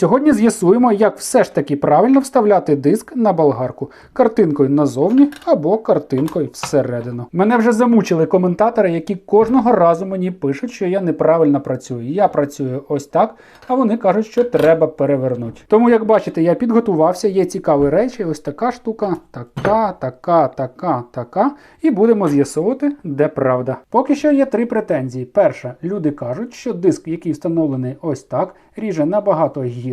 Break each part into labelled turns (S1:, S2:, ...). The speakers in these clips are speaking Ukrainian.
S1: Сьогодні з'ясуємо, як все ж таки правильно вставляти диск на болгарку картинкою назовні або картинкою всередину. Мене вже замучили коментатори, які кожного разу мені пишуть, що я неправильно працюю. Я працюю ось так, а вони кажуть, що треба перевернути. Тому, як бачите, я підготувався, є цікаві речі, ось така штука, така, така, така, така. І будемо з'ясовувати, де правда. Поки що є три претензії. Перша, люди кажуть, що диск, який встановлений ось так, ріже набагато гірше,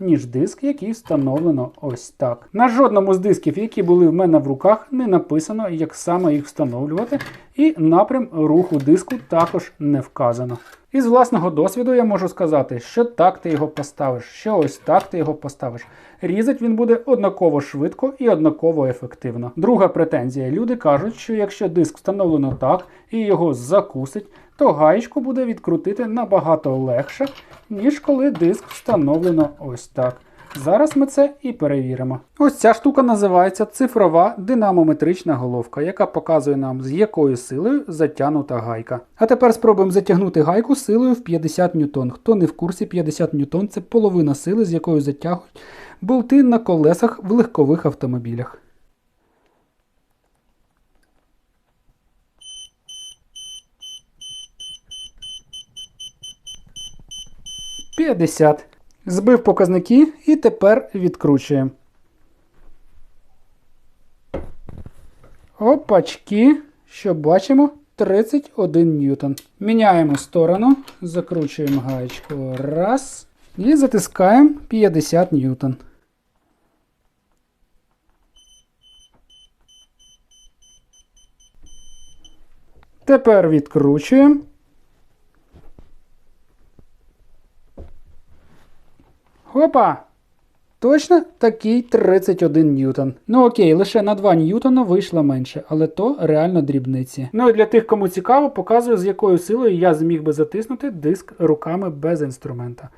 S1: ніж диск, який встановлено ось так. На жодному з дисків, які були в мене в руках, не написано, як саме їх встановлювати, і напрям руху диску також не вказано. Із власного досвіду я можу сказати, що так ти його поставиш, що ось так ти його поставиш. Різать він буде однаково швидко і однаково ефективно. Друга претензія. Люди кажуть, що якщо диск встановлено так і його закусить, то гаєчку буде відкрутити набагато легше, ніж коли диск встановлено ось так. Зараз ми це і перевіримо. Ось ця штука називається цифрова динамометрична головка, яка показує нам, з якою силою затягнута гайка. А тепер спробуємо затягнути гайку силою в 50 ньютон. Хто не в курсі, 50 ньютон це половина сили, з якою затягують болти на колесах в легкових автомобілях. П'ятдесят. Збив показники і тепер відкручуємо. Опачки. Що бачимо? 31 ньютон. Міняємо сторону, закручуємо гаєчку. Раз. І затискаємо 50 ньютон. Тепер відкручуємо. Опа! Точно такий 31 ньютон. Ну окей, лише на 2 ньютона вийшло менше, але то реально дрібниці. Ну і для тих, кому цікаво, показую, з якою силою я зміг би затиснути диск руками без інструмента.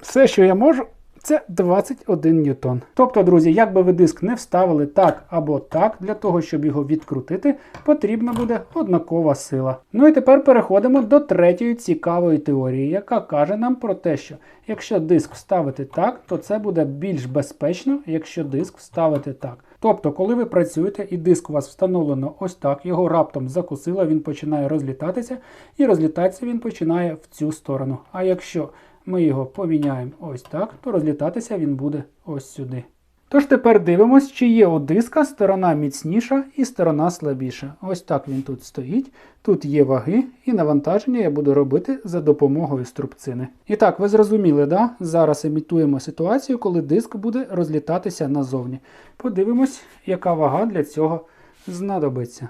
S1: Все, що я можу, це 21 ньютон. Тобто, друзі, як би ви диск не вставили так або так, для того, щоб його відкрутити, потрібна буде однакова сила. Ну і тепер переходимо до третьої цікавої теорії, яка каже нам про те, що якщо диск вставити так, то це буде більш безпечно, якщо диск вставити так. Тобто, коли ви працюєте і диск у вас встановлено ось так, його раптом закусило, він починає розлітатися, і розлітатися він починає в цю сторону. А якщо ми його поміняємо ось так, то розлітатися він буде ось сюди. Тож тепер дивимось, чи є у диска сторона міцніша і сторона слабіша. Ось так він тут стоїть, тут є ваги, і навантаження я буду робити за допомогою струбцини. І так, ви зрозуміли, да? зараз імітуємо ситуацію, коли диск буде розлітатися назовні. Подивимось, яка вага для цього знадобиться.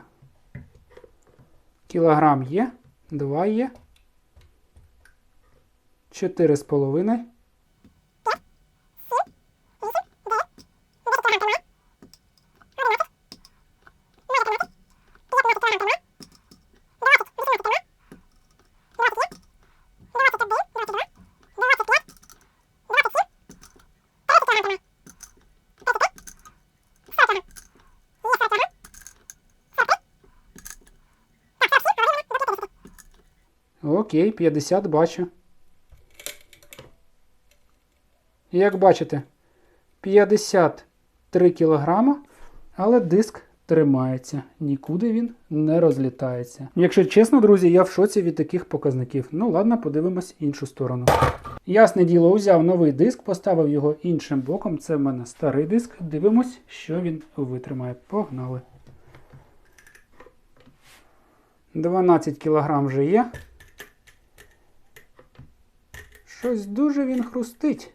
S1: Кілограм є, 2 є. 4,5. Окей, 50 бачу. І як бачите, 53 кг, але диск тримається, нікуди він не розлітається. Якщо чесно, друзі, я в шоці від таких показників. Ну ладно, подивимось іншу сторону. Ясне діло, узяв новий диск, поставив його іншим боком. Це в мене старий диск. Дивимось, що він витримає. Погнали. 12 кг вже є. Щось дуже він хрустить.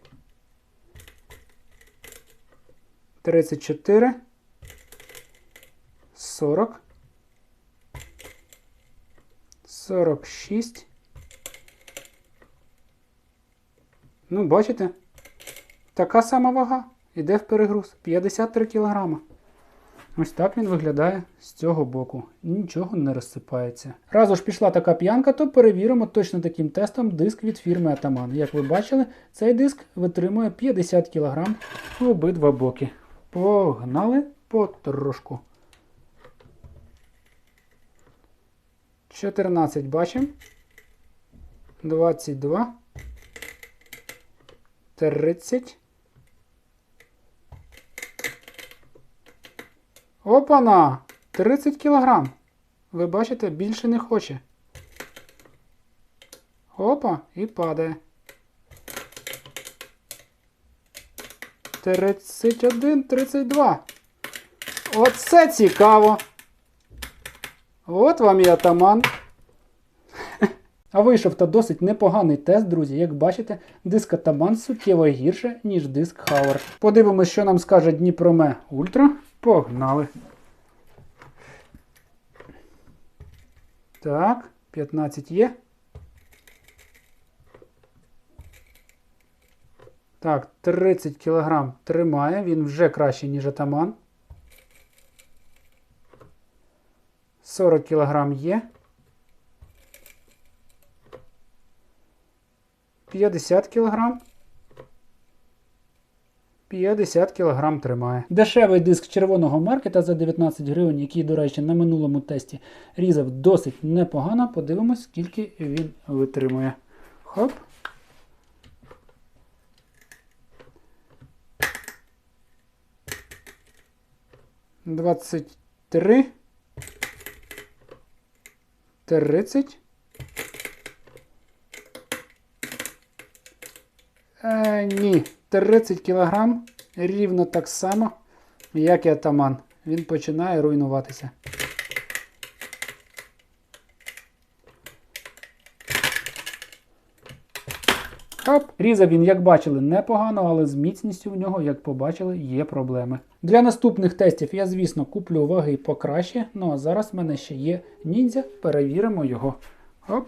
S1: 34, 40, 46. Ну, бачите? Така сама вага. Іде в перегруз. 53 кг. Ось так він виглядає з цього боку. Нічого не розсипається. Раз уж пішла така п'янка, то перевіримо точно таким тестом диск від фірми Атаман. Як ви бачили, цей диск витримує 50 кг в обидва боки. Погнали потрошку. 14 бачимо. 22. 30. Опана! 30 кілограм. Ви бачите, більше не хоче. Опа, і падає. 31, 32. Оце цікаво. От вам і атаман. А вийшов та досить непоганий тест, друзі. Як бачите, диск атаман суттєво гірше, ніж диск Хауер. Подивимось, що нам скаже Дніпроме Ультра. Погнали. Так, 15 є. Так, 30 кг тримає, він вже кращий, ніж атаман. 40 кг є. 50 кг. 50 кг тримає. Дешевий диск червоного маркета за 19 гривень, який, до речі, на минулому тесті різав досить непогано. Подивимось, скільки він витримує. Хоп. Двадцять три. Тридцять. Е, ні, 30 кілограм рівно так само, як і атаман. Він починає руйнуватися. Хоп. Різав він, як бачили, непогано, але з міцністю в нього, як побачили, є проблеми. Для наступних тестів я, звісно, куплю ваги покраще. Ну а зараз в мене ще є ніндзя. Перевіримо його. Хоп.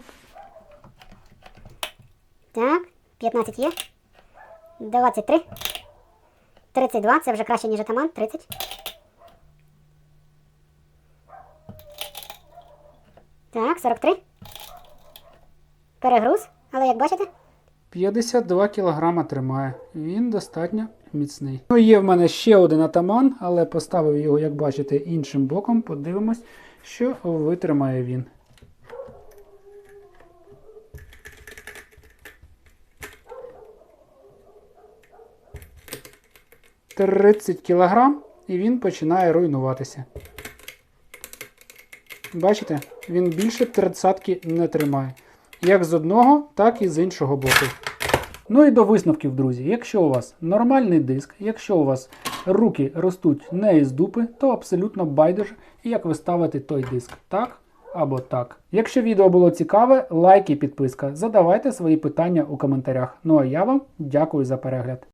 S2: Так, 15 є. 23. 32. Це вже краще, ніж атаман. 30. Так, 43. Перегруз. Але як бачите,
S1: 52 кілограма тримає. Він достатньо міцний. Ну, є в мене ще один атаман, але поставив його, як бачите, іншим боком. Подивимось, що витримає він. Тридцять кілограм і він починає руйнуватися. Бачите, він більше тридцятки не тримає. Як з одного, так і з іншого боку. Ну і до висновків, друзі. Якщо у вас нормальний диск, якщо у вас руки ростуть не із дупи, то абсолютно байдуже, як ви ставите той диск. Так або так. Якщо відео було цікаве, лайк і підписка. Задавайте свої питання у коментарях. Ну а я вам дякую за перегляд.